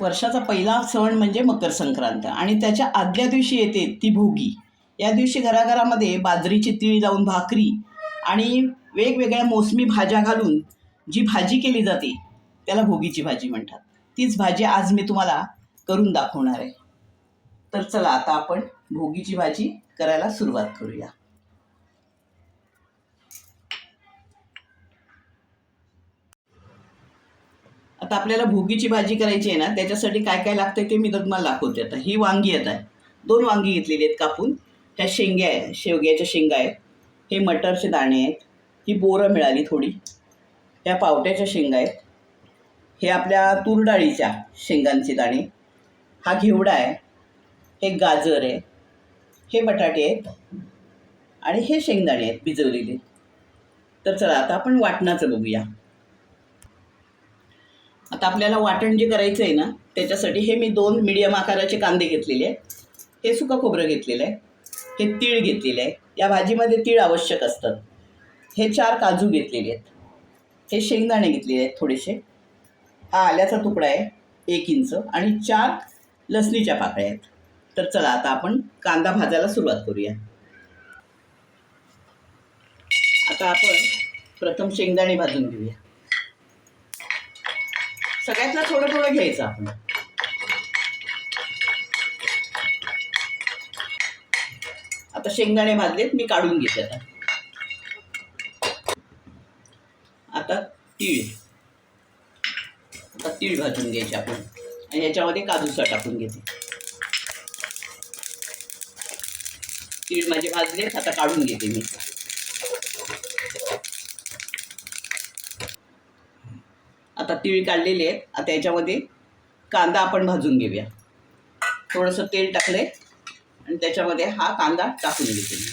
वर्षाचा पहिला सण म्हणजे मकर संक्रांत. आणि त्याच्या आदल्या दिवशी येते ती भोगी या दिवशी घराघरामध्ये बाजरीची तिळी लावून भाकरी आणि वेगवेगळ्या मोसमी भाज्या घालून जी भाजी केली जाते त्याला भोगीची भाजी म्हणतात. तीच भाजी आज मी तुम्हाला करून दाखवणार आहे. तर चला आता आपण भोगीची भाजी करायला सुरुवात करूया. आता आपल्याला भोगीची भाजी करायची आहे ना त्याच्यासाठी काय काय लागतं ते मी तुम्हाला दाखवते आता. ही वांगी येत आहे. दोन वांगी घेतलेली आहेत कापून. ह्या शेंग्या आहे शेवग्याच्या शेंगा आहेत. हे मटरचे दाणे आहेत. ही बोरं मिळाली थोडी. ह्या पावट्याच्या शेंगा आहेत. हे आपल्या तूर डाळीच्या शेंगांचे दाणे. हा घेवडा आहे. हे गाजर आहे. हे बटाटे आहेत. आणि हे शेंगदाणे आहेत भिजवलेले. तर चला आता आपण वाटणाचं बघूया. आता आपल्याला वाटण जे करायचं आहे ना त्याच्यासाठी हे मी दोन मिडियम आकाराचे कांदे घेतलेले आहेत. हे सुकं खोबरं घेतलेलं आहे. हे तीळ घेतलेले आहे. या भाजीमध्ये तीळ आवश्यक असतात. हे चार काजू घेतलेले आहेत. हे शेंगदाणे घेतलेले आहेत थोडेसे. हा आल्याचा तुकडा आहे एक इंच. आणि चार लसणीच्या पाकळ्या आहेत. तर चला आता आपण कांदा भाजायला सुरुवात करूया. आता आपण प्रथम शेंगदाणे भाजून घेऊया. सगळ्यातला थोडं थोडं घ्यायचं आपण. आता शेंगदाणे भाजलेत मी काढून घेते आता. आता तीळ. आता तीळ भाजून घ्यायचे आपण. आणि याच्यामध्ये काजूसा टाकून घेते. तीळ माझे भाजलेत आता काढून घेते मी. आता तिळी काढलेली आहेत. आता याच्यामध्ये कांदा आपण भाजून घेऊया. थोडंसं तेल टाकले आणि त्याच्यामध्ये हा कांदा टाकून घेते मी.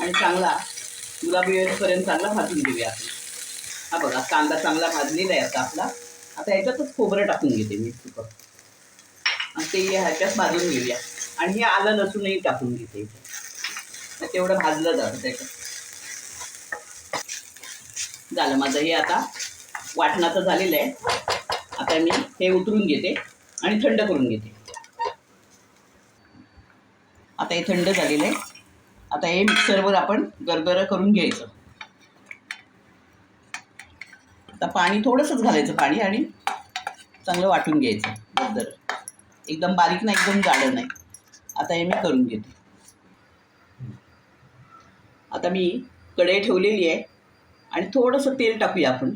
आणि चांगला गुलाबी वेळेपर्यंत चांगला भाजून घेऊया आपण. हा बघा कांदा चांगला भाजलेला आहे आता आपला. आता ह्याच्यातच खोबरं टाकून घेते मी सुकं आणि ते ह्याच्यात भाजून घेऊया. आणि हे आलं लसूणही टाकून घेते. तेवढं भाजलं जातं त्याच्यात. झालं. माझं हे आता वाटणाचं झालेलं आहे. आता मी हे उतरून घेते आणि थंड करून घेते. आता हे थंड झालेलं आहे. आता हे मिक्सरवर आपण गरगरं करून घ्यायचं. आता पाणी थोडंसंच घालायचं पाणी आणि चांगलं वाटून घ्यायचं. गरगर. एकदम बारीक नाही एकदम जाडं नाही. आता हे मी करून घेते. आता मी कढई ठेवलेली आहे. आणि थोडंसं तेल टाकूया आपण.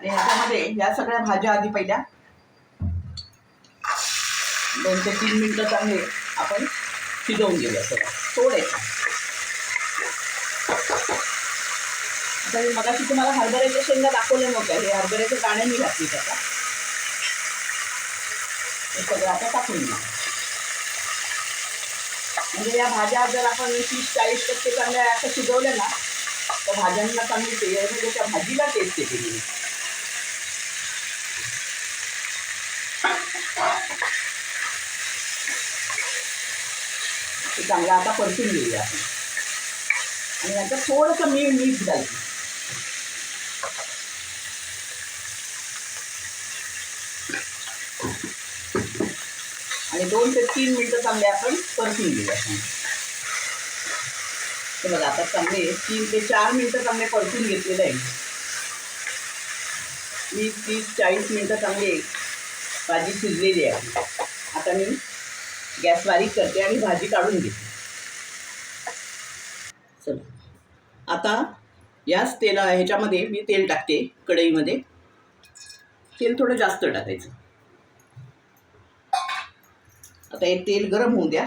आणि ह्याच्यामध्ये या सगळ्या भाज्या आधी पहिल्या. दोन ते तीन मिनटं चांगले आपण शिजवून घेऊया सगळं. थोडेसा. आता मी मगाशी तुम्हाला हरभऱ्याच्या शेंगा दाखवल्या नव्हत्या. हे हरभऱ्याचे दाणे मी घातली त्याचा हे सगळं आता टाकून घ्या म्हणजे या भाज्या जर आपण तीस चाळीस टक्के चांगल्या असं शिजवल्या ना तर भाज्यांना चांगली टे म्हणजे त्या भाजीला टेस्ट येते मी. चांगलं आता परतून घेऊया आपण. आणि याच्यात थोडंसं मीठ मीठ घालते. आणि दोन ते तीन मिनटं चांगले आपण परतून घेऊया हे बघा आता चांगले तीन ते चार मिनटं चांगले परतून घेतलेलं आहे. वीस तीस चाळीस मिनटं चांगले भाजी शिजलेली आहे. आता मी गॅस बारीक करते आणि भाजी काढून घेते. चला. आता याच तेला ह्याच्यामध्ये मी तेल टाकते कढईमध्ये. तेल थोडं जास्त टाकायचं. आता हे तेल गरम होऊ द्या.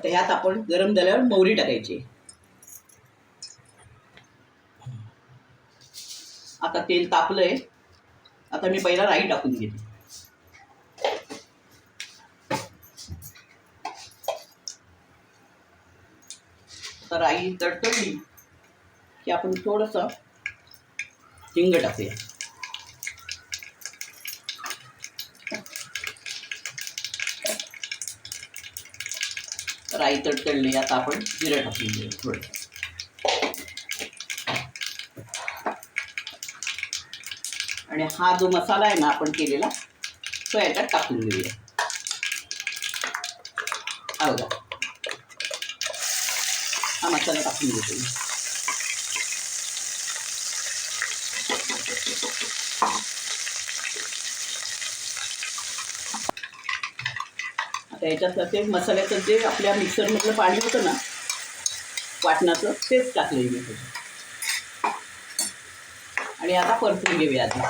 आता ह्यात आपण गरम झाल्यावर मोहरी टाकायची. आता तेल तापलंय. आता मी पहिला राई टाकून घेते. आता राई तडतडली की आपण थोडंसं हिंग टाकूया. राई तडतडली आता आपण जिरं टाकून देऊ थोडं आणि हा जो मसाला आहे ना आपण केलेला तो याच्यात टाकून देऊया. अवघा हा मसाला टाकून देतो मी ते मसाल्याचं जे आपल्या मिक्सरमधलं पाणी होतं ना वाटणाचं तेच टाकलं मी. आणि आता परतून घेऊया आधी.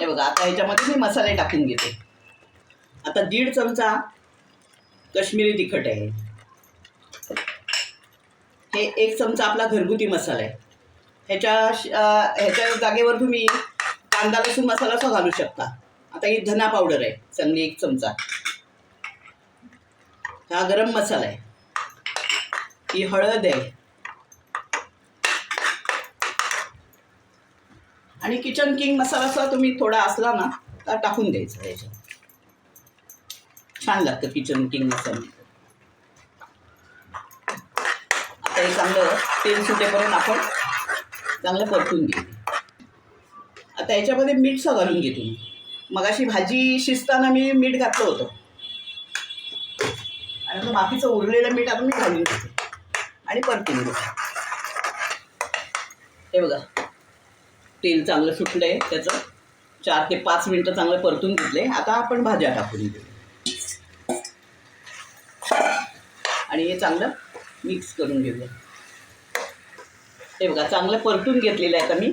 हे बघा आता ह्याच्यामध्ये मी मसाले टाकून घेते. आता दीड चमचा कश्मीरी तिखट आहे. हे एक चमचा आपला घरगुती मसाला आहे. ह्याच्या ह्याच्या जागेवर तुम्ही कांदा लसूण मसाला सुद्धा घालू शकता. आता ही धना पावडर आहे. चांगली एक चमचा. हा गरम मसाला आहे. ही हळद आहे. आणि किचन किंग मसाला सुद्धा तुम्ही थोडा असला ना तर टाकून द्यायचा याच्यात छान लागतं किचन किंग मसाला. आता हे चांगलं तेल सुटेपर्यंत आपण चांगलं परतून घेऊ. आता याच्यामध्ये मीठ घालून घेते मी मगाशी भाजी शिजताना मी मीठ घातलं होतं. आणि आता बाकीचं उरलेलं मीठ आता मी घालून घेते. आणि परतून घेते हे बघा. तेल चांगलं सुटलं आहे त्याचं चार ते पाच मिनटं चांगलं परतून घेतले आता आपण भाज्या टाकून घेऊ. आणि हे चांगलं मिक्स करून घेऊया. हे बघा चांगलं परतून घेतलेलं आहे आता मी.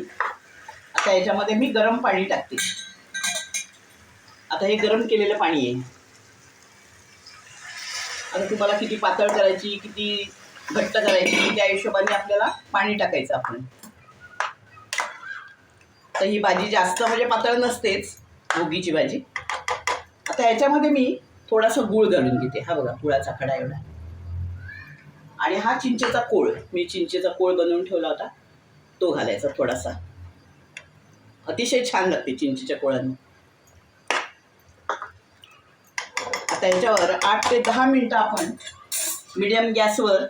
आता याच्यामध्ये मी गरम पाणी टाकते. आता हे गरम केलेलं पाणी आहे. आता तुम्हाला किती पातळ करायची किती घट्ट करायची त्या हिशोबाने आपल्याला पाणी टाकायचं आपण. तर ही भाजी जास्त म्हणजे पातळ नसतेच भोगीची भाजी. आता याच्यामध्ये मी थोडासा गूळ घालून घेते. हा बघा गुळाचा खडा एवढा. आणि हा चिंचेचा कोळ मी चिंचेचा कोळ बनवून ठेवला होता तो घालायचा थोडासा. अतिशय छान लागते चिंचेच्या कोळाने. आता याच्यावर आठ ते दहा मिनटं आपण मिडियम गॅसवर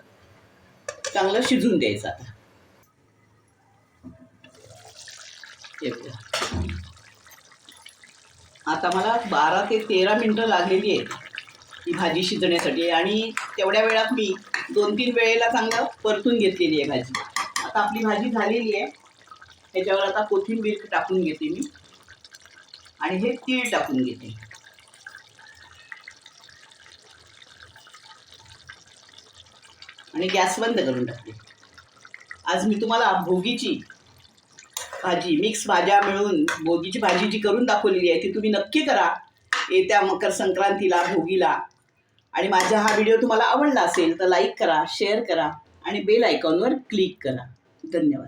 चांगलं शिजून द्यायचं आता. आता मला बारा ते तेरा मिनटं लागलेली आहेत ही भाजी शिजण्यासाठी आणि तेवढ्या वेळात मी दोन तीन वेळेला चांगलं परतून घेतलेली आहे भाजी. आता आपली भाजी झालेली आहे. ह्याच्यावर आता कोथिंबीर टाकून घेते मी. आणि हे तीळ टाकून घेते. आणि गॅस बंद करून टाकते. आज मी तुम्हाला भोगीची भाजी मिक्स भाज्या मिळून भोगीची भाजी जी करून दाखवलेली आहे ती तुम्ही नक्की करा. येत्या मकर संक्रांतीला भोगीला आणि माझा हा व्हिडिओ तुम्हाला आवडला असेल तर लाईक करा शेअर करा आणि बेल आयकॉनवर क्लिक करा. धन्यवाद.